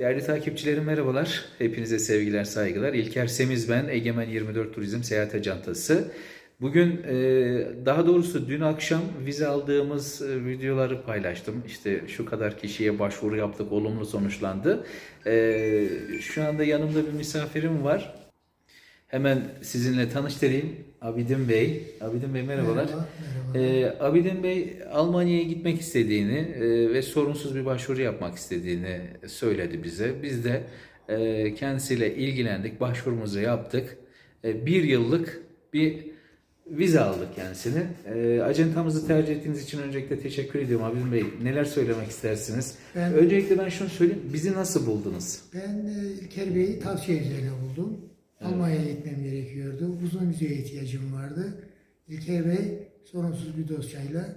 Değerli takipçilerim merhabalar. Hepinize sevgiler, saygılar. İlker Semiz ben, Egemen 24 Turizm Seyahat Acantası. Bugün e, daha doğrusu dün akşam vize aldığımız e, videoları paylaştım. İşte şu kadar kişiye başvuru yaptık, olumlu sonuçlandı. E, Şu anda yanımda bir misafirim var. Hemen sizinle tanıştırayım. Abidin Bey. Abidin Bey merhabalar. Merhaba, merhaba. Ee, Abidin Bey Almanya'ya gitmek istediğini e, ve sorunsuz bir başvuru yapmak istediğini söyledi bize. Biz de e, kendisiyle ilgilendik, başvurumuzu yaptık. E, bir yıllık bir vize aldık kendisini. E, acentamızı tercih ettiğiniz için öncelikle teşekkür ediyorum Abidin Bey. Neler söylemek istersiniz? Ben- Öncelikle ben şunu söyleyeyim. Bizi nasıl buldunuz? Ben e, İlker Bey'i tavsiye üzerine buldum. Almanya'ya gitmem gerekiyordu. Uzun vizeye ihtiyacım vardı. İlker Bey sorunsuz bir dosyayla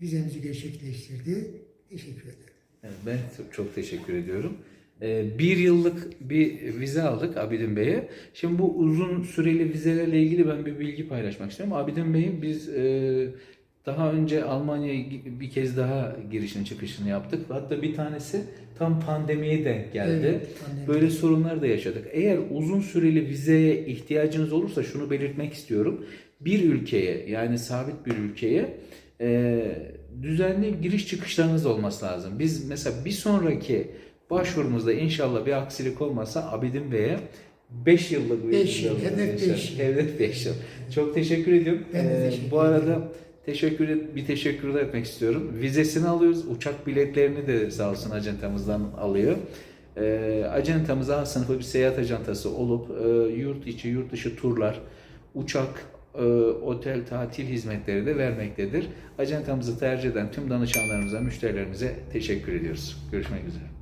vizemizi gerçekleştirdi. Teşekkür ederim. Evet, Ben çok- teşekkür ediyorum. Ee, Bir yıllık bir vize aldık Abidin Bey'e. Şimdi bu uzun süreli vizelerle ilgili ben bir bilgi paylaşmak istiyorum. Abidin Bey'in biz e, daha önce Almanya'ya bir kez daha girişini çıkışını yaptık. Hatta bir tanesi tam pandemiye denk geldi. Evet, pandemi. Böyle sorunlar da yaşadık. Eğer uzun süreli vizeye ihtiyacınız olursa şunu belirtmek istiyorum. Bir ülkeye yani sabit bir ülkeye e, düzenli giriş çıkışlarınız olması lazım. Biz mesela bir sonraki başvurumuzda inşallah bir aksilik olmazsa Abidin Bey'e 5 yıllık bir Beş yıl, hedef alacağız. beş yıl. Hedef 5 yıl. Çok teşekkür ediyorum. Ben Ee, teşekkür bu arada teşekkür bir teşekkür de etmek istiyorum. Vizesini alıyoruz. Uçak biletlerini de sağ olsun acentamızdan alıyor. Ee, acentamız A sınıfı bir seyahat acentası olup e, yurt içi, yurt dışı turlar, uçak, e, otel, tatil hizmetleri de vermektedir. Acentamızı tercih eden tüm danışanlarımıza, müşterilerimize teşekkür ediyoruz. Görüşmek üzere.